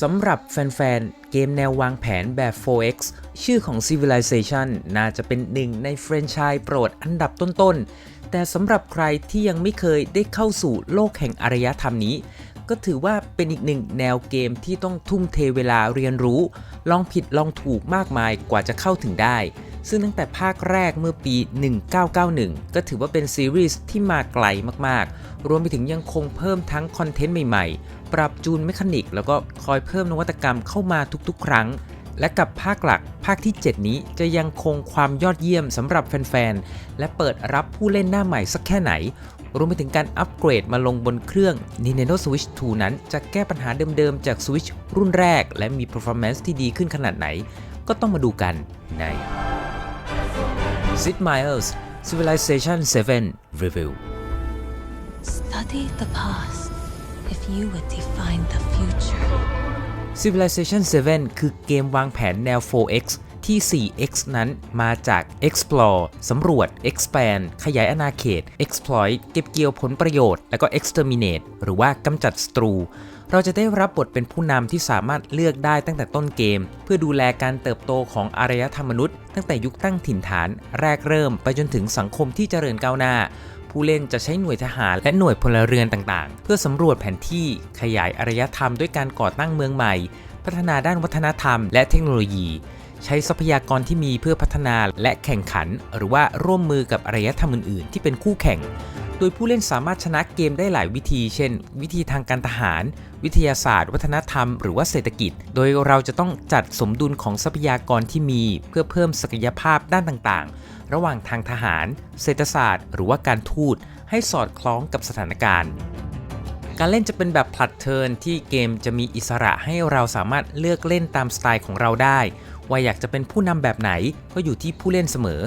สำหรับแฟนๆ เกมแนววางแผนแบบ 4X ชื่อของ Civilization น่าจะเป็นหนึ่งในแฟรนไชส์โปรดอันดับต้นๆ แต่สำหรับใครที่ยังไม่เคยได้เข้าสู่โลกแห่งอารยธรรมนี้ ก็ถือว่าเป็นอีกหนึ่งแนวเกมที่ต้องทุ่มเทเวลาเรียนรู้ ลองผิดลองถูกมากมายกว่าจะเข้าถึงได้ ซึ่งตั้งแต่ภาคแรกเมื่อปี 1991 ก็ถือว่าเป็นซีรีส์ที่มาไกลมากๆ รวมไปถึงยังคงเพิ่มทั้งคอนเทนต์ใหม่ๆ ปรับจูนเมคานิก แล้วก็คอยเพิ่มนวัตกรรมเข้ามาทุกๆ ครั้ง และกับภาคหลักภาคที่ 7 นี้จะยังคงความยอดเยี่ยมสำหรับแฟนๆ และเปิดรับผู้เล่นหน้าใหม่สักแค่ไหน รวมไปถึงการอัปเกรดมาลงบนเครื่อง Nintendo Switch 2 นั้น จะแก้ปัญหาเดิมๆ จาก Switch รุ่นแรก และมี performance ที่ดีขึ้นขนาดไหน ก็ต้องมาดูกันใน Sid Meier's Civilization 7 Review Study the past if you would define the future. Civilization 7 คือเกมวางแผนแนว 4X ที่ 4X นั้นมาจาก explore สำรวจ expand ขยายอาณาเขต exploit เก็บเกี่ยวผลประโยชน์ แล้วก็ exterminate หรือว่ากำจัดศัตรู เราจะได้รับบทเป็นผู้นำที่สามารถเลือกได้ตั้งแต่ต้นเกม เพื่อดูแลการเติบโตของอารยธรรมมนุษย์ ตั้งแต่ยุคตั้งถิ่นฐาน แรกเริ่มไปจนถึงสังคมที่เจริญก้าวหน้า ผู้เล่นจะใช้หน่วยทหารและหน่วยพลเรือนต่างๆ เพื่อสำรวจแผนที่ขยายอารยธรรมด้วยการก่อตั้งเมืองใหม่ พัฒนาด้านวัฒนธรรม และเทคโนโลยีใช้ทรัพยากรที่มีเพื่อพัฒนาและแข่งขัน หรือว่าร่วมมือกับอารยธรรมอื่นๆ ที่เป็นคู่แข่ง โดยผู้เล่นสามารถชนะเกมได้หลายวิธี เช่น วิธีทางการทหาร วิทยาศาสตร์ วัฒนธรรม หรือว่าเศรษฐกิจ โดยเราจะต้องจัดสมดุลของทรัพยากรที่มี เพื่อเพิ่มศักยภาพด้านต่างๆ ระหว่างทางทหาร เศรษฐศาสตร์ หรือว่าการทูต ให้สอดคล้องกับสถานการณ์ การเล่นจะเป็นแบบผลัดเทิร์นที่เกมจะมีอิสระให้เราสามารถเลือกเล่นตามสไตล์ของเราได้ ว่าอยากจะเป็นผู้นำแบบไหนก็อยู่ที่ผู้เล่นเสมอ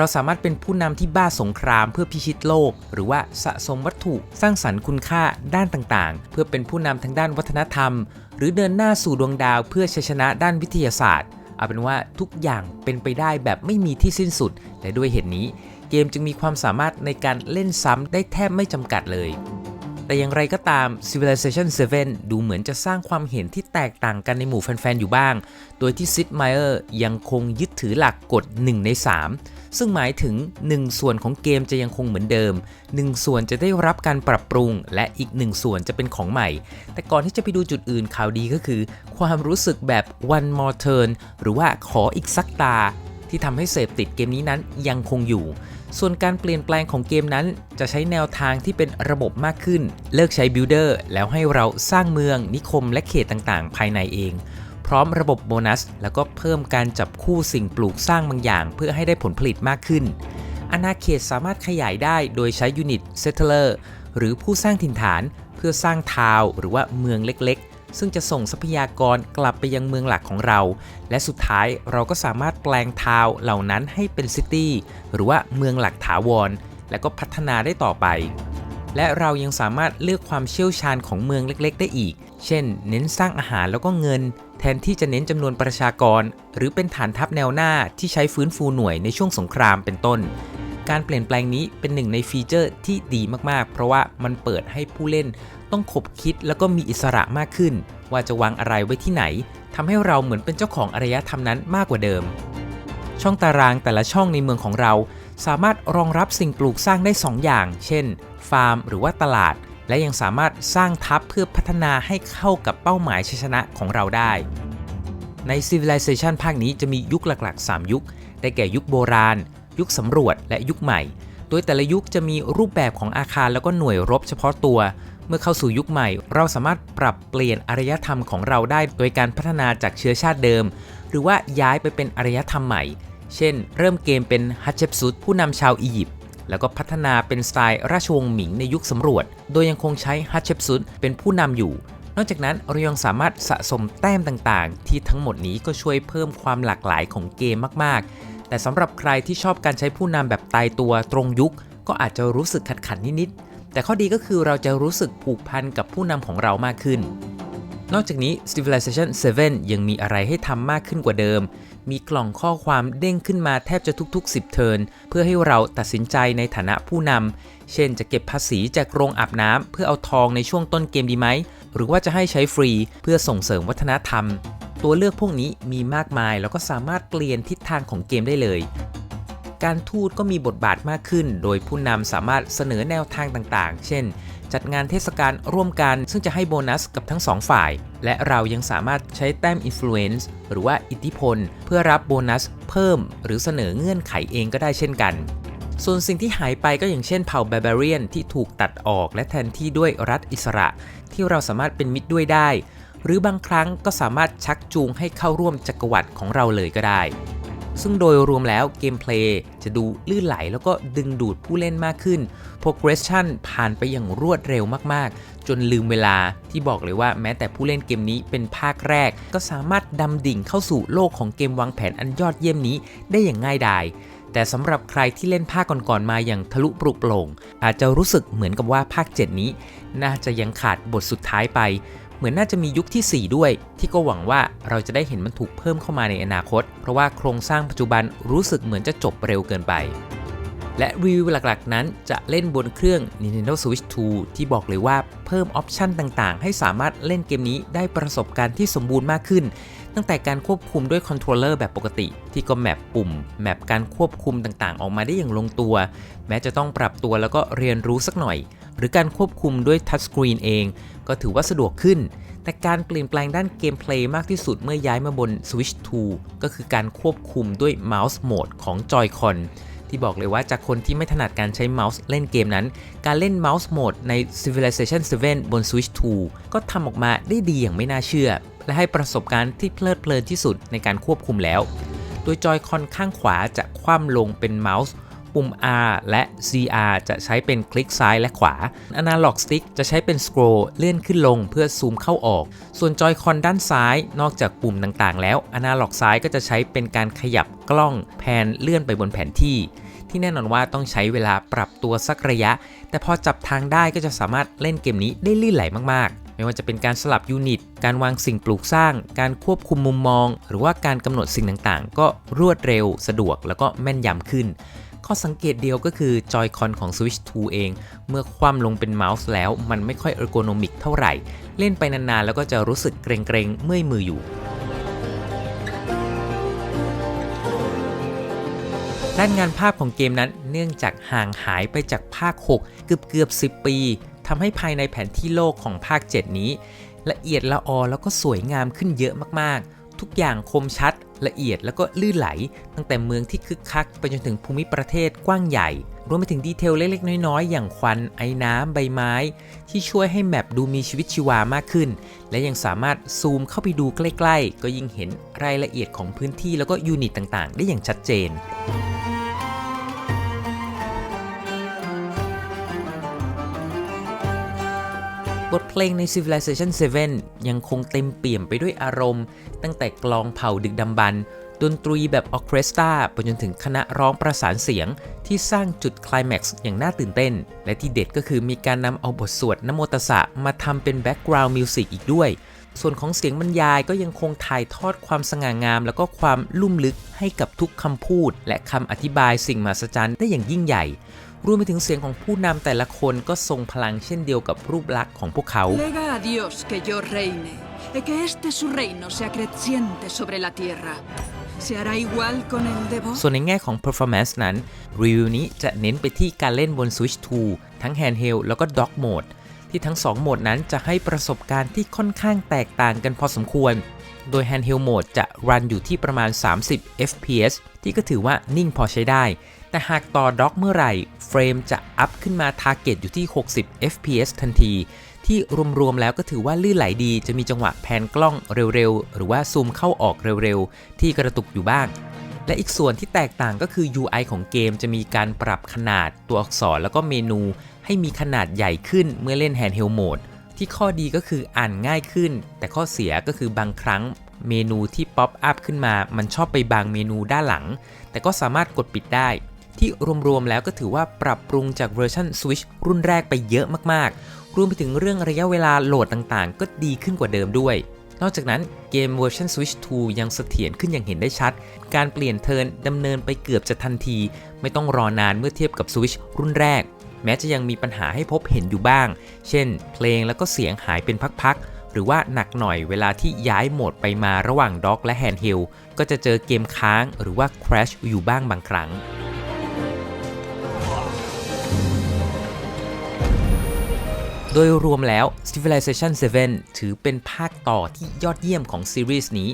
เราสามารถเป็นผู้นำที่บ้าสงครามเพื่อพิชิตโลก หรือว่าสะสมวัตถุสร้างสรรค์คุณค่าด้านต่างๆ เพื่อเป็นผู้นำทางด้านวัฒนธรรม หรือเดินหน้าสู่ดวงดาวเพื่อชัยชนะด้านวิทยาศาสตร์ เอาเป็นว่าทุกอย่างเป็นไปได้แบบไม่มีที่สิ้นสุด และด้วยเหตุนี้ เกมจึงมีความสามารถในการเล่นซ้ำได้แทบไม่จำกัดเลย แต่อย่างไรก็ตาม Civilization 7 ดูเหมือนจะสร้างความเห็นที่แตกต่างกันในหมู่แฟน ๆ อยู่บ้าง โดยที่ Sid Meier ยังคงยึดถือหลักกฎ 1 ใน 3 ซึ่งหมายถึง 1 ส่วนของเกมจะยังคงเหมือนเดิม 1 ส่วนจะได้รับการปรับปรุง และอีก 1 ส่วนจะเป็นของใหม่ แต่ก่อนที่จะไปดูจุดอื่นข่าวดีก็คือ ความรู้สึกแบบ one more turn หรือว่าขออีกสักตา ที่ทำให้เสพติดเกมนี้นั้นยังคงอยู่ ส่วนการเปลี่ยนแปลงของเกมนั้น จะใช้แนวทางที่เป็นระบบมากขึ้น เลิกใช้บิลดเออร์แล้วให้เราสร้างเมืองนิคมและเขตต่างๆ ภายในเอง พร้อมระบบโบนัส แล้วก็เพิ่มการจับคู่สิ่งปลูกสร้างบางอย่าง เพื่อให้ได้ผลผลิตมากขึ้น อาณาเขตสามารถขยายได้โดยใช้ยูนิตเซตเทอร์หรือผู้สร้างถิ่นฐาน เพื่อสร้างทาวหรือว่าเมืองเล็กๆ ซึ่งจะส่งทรัพยากรกลับไปยังเมืองหลักของเรา และสุดท้ายเราก็สามารถแปลงทาวเหล่านั้นให้เป็นซิตี้หรือว่าเมืองหลักถาวร และก็พัฒนาได้ต่อไป และเรายังสามารถเลือกความเชี่ยวชาญของเมืองเล็ก ๆ ได้อีก เช่น เน้นสร้างอาหารแล้วก็เงิน แทนที่จะเน้นจำนวนประชากร หรือเป็นฐานทัพแนวหน้าที่ใช้ฟื้นฟูหน่วยในช่วงสงครามเป็นต้น การเปลี่ยนแปลงนี้เป็นหนึ่งในฟีเจอร์ที่ดีมากๆ เพราะว่ามันเปิดให้ผู้เล่นต้องขบคิดแล้วก็มีอิสระมากขึ้น ว่าจะวางอะไรไว้ที่ไหนทำให้เราเหมือนเป็นเจ้าของอารยธรรมนั้นมากกว่าเดิม ช่องตารางแต่ละช่องในเมืองของเรา สามารถรองรับสิ่งปลูกสร้างได้ 2 อย่าง เช่น ฟาร์ม หรือว่าตลาด และยังสามารถสร้างทัพเพื่อพัฒนาให้เข้ากับเป้าหมายชัยชนะของเราได้ ใน Civilization ภาคนี้จะมียุคหลักๆ 3 ยุค ได้แก่ยุคโบราณ ยุคสำรวจและยุคใหม่ โดยแต่ละยุคจะมีรูปแบบของอาคารแล้วก็หน่วยรบเฉพาะตัว เมื่อเข้าสู่ยุคใหม่ เราสามารถปรับเปลี่ยนอารยธรรมของเราได้โดยการพัฒนาจากเชื้อชาติเดิม หรือว่าย้ายไปเป็นอารยธรรมใหม่ เช่น เริ่มเกมเป็นฮัตเชปซุตผู้นำชาวอียิปต์แล้วก็พัฒนาเป็นสไตล์ราชวงศ์หมิงในยุคสำรวจ โดยยังคงใช้ฮัตเชปซุตเป็นผู้นำอยู่นอกจากนั้นเรายังสามารถสะสมแต้มต่างๆ ที่ทั้งหมดนี้ก็ช่วยเพิ่มความหลากหลายของเกมมากๆ แต่สำหรับใครที่ชอบการใช้ผู้นำแบบตายตัวตรงยุค ก็อาจจะรู้สึกขัดขันนิดๆ แต่ข้อดีก็คือเราจะรู้สึกผูกพันกับผู้นำของเรามากขึ้น นอกจากนี้ Civilization 7 ยังมีอะไรให้ทำมากขึ้นกว่าเดิม มีกล่องข้อความเด้งขึ้นมาแทบจะทุกๆ 10 เทิร์นเพื่อให้เราตัดสินใจในฐานะผู้นำ เช่นจะเก็บภาษีจากโรงอาบน้ำเพื่อเอาทองในช่วงต้นเกมดีไหม หรือว่าจะให้ใช้ฟรีเพื่อส่งเสริมวัฒนธรรม ตัวเลือกพวกนี้มีมากมายแล้วก็สามารถเปลี่ยนทิศทางของเกมได้เลย การทูตก็มีบทบาทมากขึ้น โดยผู้นำสามารถเสนอแนวทางต่างๆ เช่น จัดงานเทศกาลร่วมกัน ซึ่งจะให้โบนัสกับทั้งสองฝ่าย และเรายังสามารถใช้แต้ม influence หรือว่าอิทธิพล เพื่อรับโบนัสเพิ่ม หรือเสนอเงื่อนไขเองก็ได้เช่นกันส่วนสิ่งที่หายไปก็อย่างเช่นเผ่า Barbarian ที่ถูกตัดออกและแทนที่ด้วยรัฐอิสระ ที่เราสามารถเป็นมิตรด้วยได้ หรือบางครั้งก็สามารถชักจูงให้เข้าร่วมจักรวรรดิของเราเลยก็ได้ ซึ่งโดยรวมแล้วเกมเพลย์จะดูลื่นไหลแล้วก็ดึงดูดผู้เล่นมากขึ้น progression ผ่านไปอย่างรวดเร็วมากๆ จนลืมเวลาที่บอกเลยว่าแม้แต่ผู้เล่นเกมนี้เป็นภาคแรก ก็สามารถดำดิ่งเข้าสู่โลกของเกมวางแผนอันยอดเยี่ยมนี้ได้อย่างง่ายดายแต่สำหรับใครที่เล่นภาคก่อนๆมาอย่างทะลุปลุกโปร่งอาจจะรู้สึกเหมือนกับว่าภาค 7 นี้ น่าจะยังขาดบทสุดท้ายไป เหมือนน่าจะมียุคที่ 4 ด้วย ที่ก็หวังว่าเราจะได้เห็นมันถูกเพิ่มเข้ามาในอนาคต เพราะว่าโครงสร้างปัจจุบันรู้สึกเหมือนจะจบเร็วเกินไป และรีวิวหลักๆ นั้นจะเล่นบนเครื่อง Nintendo Switch 2 ที่บอกเลยว่าเพิ่มออปชันต่างๆ ให้สามารถเล่นเกมนี้ได้ประสบการณ์ที่สมบูรณ์มากขึ้น ตั้งแต่การควบคุมด้วยคอนโทรลเลอร์แบบปกติ ที่ก็แมปปุ่ม แมปการควบคุมต่างๆ ออกมาได้อย่างลงตัว แม้จะต้องปรับตัวแล้วก็เรียนรู้สักหน่อย หรือการควบคุมด้วยทัชสกรีนเอง ก็ถือว่าสะดวกขึ้น แต่การเปลี่ยนแปลงด้านเกมเพลย์มากที่สุดเมื่อย้ายมาบน Switch 2 ก็คือการควบคุมด้วย Mouse Mode ของ Joy-Con ที่บอกเลยว่าจากคนที่ไม่ถนัดการใช้เมาส์เล่นเกมนั้น การเล่น Mouse Mode ใน Civilization 7 บน Switch 2 ก็ทำออกมาได้ดีอย่างไม่น่าเชื่อ และให้ประสบการณ์ที่เพลิดเพลินที่สุดในการควบคุมแล้ว โดยจอยคอนข้างขวาจะคว่ำลงเป็นเมาส์ ปุ่ม R และ CR จะใช้เป็นคลิกซ้ายและขวา Analog Stick จะใช้เป็น Scroll เลื่อนขึ้นลงเพื่อซูมเข้าออก ส่วนจอยคอนด้านซ้ายนอกจากปุ่มต่างๆ แล้ว Analog ซ้ายก็จะใช้เป็นการขยับกล้องแพนเลื่อนไปบนแผนที่ ที่แน่นอนว่าต้องใช้เวลาปรับตัวสักระยะ แต่พอจับทางได้ก็จะสามารถเล่นเกมนี้ได้ลื่นไหลมากๆไม่ว่าจะเป็นการสลับยูนิต การวางสิ่งปลูกสร้าง การควบคุมมุมมอง หรือว่าการกำหนดสิ่งต่างๆ ก็รวดเร็ว สะดวก แล้วก็แม่นยำขึ้น ข้อสังเกตเดียวก็คือจอยคอนของ Switch 2 เอง เมื่อคว่ำลงเป็นเมาส์แล้ว มันไม่ค่อยเออร์โกนอมิกเท่าไหร่ เล่นไปนานๆ แล้วก็จะรู้สึกเกรงๆ เมื่อยมืออยู่ด้านงานภาพของเกมนั้นเนื่องจากห่างหายไปจากภาค 6 เกือบเกือบ10 ปีทำให้ภายในแผนที่โลกของภาค 7 นี้ ละเอียดละออแล้วก็สวยงามขึ้นเยอะมากๆ ทุกอย่างคมชัด ละเอียดแล้วก็ลื่นไหล ตั้งแต่เมืองที่คึกคักไปจนถึงภูมิประเทศกว้างใหญ่ รวมไปถึงดีเทลเล็กๆ น้อยๆ อย่างควันไอ้น้ำใบไม้ ที่ช่วยให้แมปดูมีชีวิตชีวามากขึ้น และยังสามารถซูมเข้าไปดูใกล้ ๆ ก็ยิ่งเห็นรายละเอียดของพื้นที่แล้วก็ยูนิตต่างๆ ได้อย่างชัดเจน บทเพลงใน Civilization 7 ยังคงเต็มเปี่ยมไปด้วยอารมณ์ ตั้งแต่กลองเผ่าดึกดำบรรพ์ดนตรีแบบออเคสตราไปจนถึงคณะร้องประสานเสียง ที่สร้างจุดคลแม็กซ์อย่างน่าตื่นเต้น และที่เด็ดก็คือมีการนำเอาบทสวดนโมตสะมาทำเป็นแบ็กกราวด์มิวสิกอีกด้วย ส่วนของเสียงบรรยายก็ยังคงถ่ายทอดความสง่างาม แล้วก็ความลุ่มลึกให้กับทุกคำพูด และคำอธิบายสิ่งมหัศจรรย์ได้อย่างยิ่งใหญ่ รวมไปถึงเสียงของผู้นำแต่ละคนก็ทรงพลังเช่นเดียวกับรูปลักษณ์ของพวกเขา Lega a Dios que yo reine, y que este su reino se acreciente sobre la tierra. ¿Se hará igual con el de vos? ส่วนในแง่ของ performance นั้น รีวิวนี้จะเน้นไปที่การเล่นบน Switch 2 ทั้ง handheld แล้วก็ dock mode ที่ทั้ง 2 โหมดนั้นจะให้ประสบการณ์ที่ค่อนข้างแตกต่างกันพอสมควร โดย handheld mode จะรันอยู่ที่ประมาณ 30 fps ที่ก็ถือว่านิ่งพอใช้ได้ แต่หากต่อด็อกเมื่อไหร่เฟรมจะอัพขึ้นมา target อยู่ที่ 60 fps ทันที ที่รวมๆแล้วก็ถือว่าลื่นไหลดีจะมีจังหวะแพนกล้องเร็วๆ หรือว่าซูมเข้าออกเร็วๆ ที่กระตุกอยู่บ้าง และอีกส่วนที่แตกต่างก็คือ UI ของเกมจะมีการปรับขนาดตัวอักษรแล้วก็เมนู ให้มีขนาดใหญ่ขึ้นเมื่อเล่น Handheld Mode ที่ข้อดีก็คืออ่านง่ายขึ้น แต่ข้อเสียก็คือบางครั้งเมนูที่ป๊อปอัพขึ้นมา มันชอบไปบางเมนูด้านหลัง แต่ก็สามารถกดปิดได้ ที่รวมๆแล้วก็ถือว่าปรับปรุงจากเวอร์ชัน Switch รุ่นแรกไปเยอะมากๆ รวมไปถึงเรื่องระยะเวลาโหลดต่างๆ ก็ดีขึ้นกว่าเดิมด้วย นอกจากนั้นเกมเวอร์ชัน Switch 2 ยังเสถียรขึ้นอย่างเห็นได้ชัด การเปลี่ยนเทิร์นดำเนินไปเกือบจะทันที ไม่ต้องรอนานเมื่อเทียบกับ Switch รุ่นแรก แม้จะยังมีปัญหาให้พบเห็นอยู่บ้าง เช่น เพลงแล้วก็เสียงหายเป็นพักๆหรือว่าหนักหน่อยเวลาที่ย้ายโหมดไปมาระหว่างด็อกและแฮนด์เฮลก็จะเจอเกมค้างหรือว่า crash อยู่บ้างบางครั้ง โดยรวมแล้ว Civilization 7 ถือเป็นภาคต่อที่ยอดเยี่ยมของซีรีส์นี้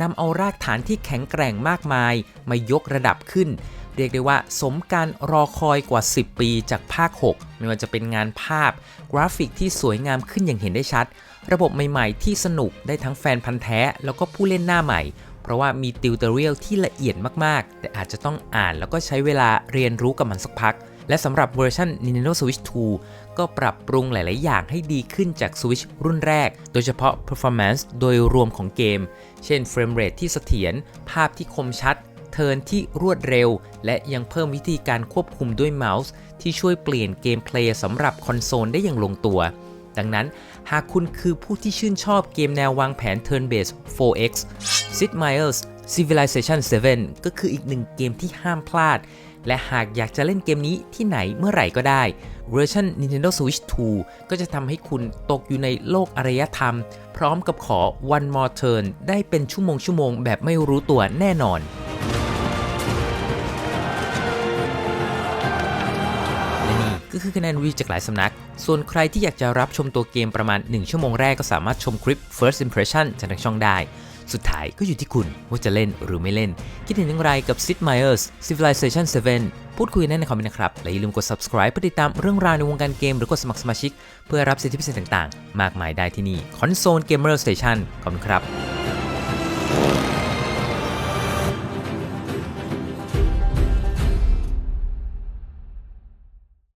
นำเอารากฐานที่แข็งแกร่งมากมาย มายกระดับขึ้น เรียกได้ว่าสมการรอคอยกว่า 10 ปีจากภาค 6 ไม่ว่าจะเป็นงานภาพ กราฟิกที่สวยงามขึ้นอย่างเห็นได้ชัด ระบบใหม่ๆ ที่สนุกได้ทั้งแฟนพันธ์แท้ แล้วก็ผู้เล่นหน้าใหม่ เพราะว่ามีติวเตอเรียลที่ละเอียดมากๆ แต่อาจจะต้องอ่านแล้วก็ใช้เวลาเรียนรู้กับมันสักพักและสำหรับเวอร์ชัน Nintendo Switch 2 ก็ปรับปรุงหลาย ๆ อย่างให้ดีขึ้นจาก Switch รุ่นแรก โดยเฉพาะ performance โดยรวมของเกม เช่น frame rate ที่เสถียร ภาพที่คมชัด เทิร์นที่รวดเร็ว และยังเพิ่มวิธีการควบคุมด้วยเมาส์ ที่ช่วยเปลี่ยนเกมเพลย์สำหรับคอนโซลได้อย่างลงตัว ดังนั้นหากคุณคือผู้ที่ชื่นชอบเกมแนววางแผน Turn Based 4X Sid Meier's Civilization 7 ก็คืออีกหนึ่งเกมที่ห้ามพลาด และหากอยากจะเล่นเกมนี้ที่ไหนเมื่อไหร่ก็ได้เวอร์ชัน Nintendo Switch 2 ก็จะทำให้คุณตกอยู่ในโลกอารยธรรม พร้อมกับขอ One More Turn ได้เป็นชั่วโมงชั่วโมงแบบไม่รู้ตัวแน่นอนและนี่ก็คือคะแนนรีจากหลายสำนัก ส่วนใครที่อยากจะรับชมตัวเกมประมาณ 1 ชั่วโมงแรกก็สามารถชมคลิป First Impression จากทางช่องได้ สุดท้ายก็อยู่ที่คุณว่าจะเล่นหรือไม่เล่น คิดเห็นอย่างไรกับ Sid Meier's Civilization 7 พูดคุยแน่ในคอมเมนต์นะครับ และอย่าลืมกด subscribe เพื่อติดตามเรื่องราวในวงการเกมหรือกดสมัครสมาชิก เพื่อรับสิทธิพิเศษต่างๆ มากมายได้ที่นี่ Console Gamer Station ขอบคุณครับ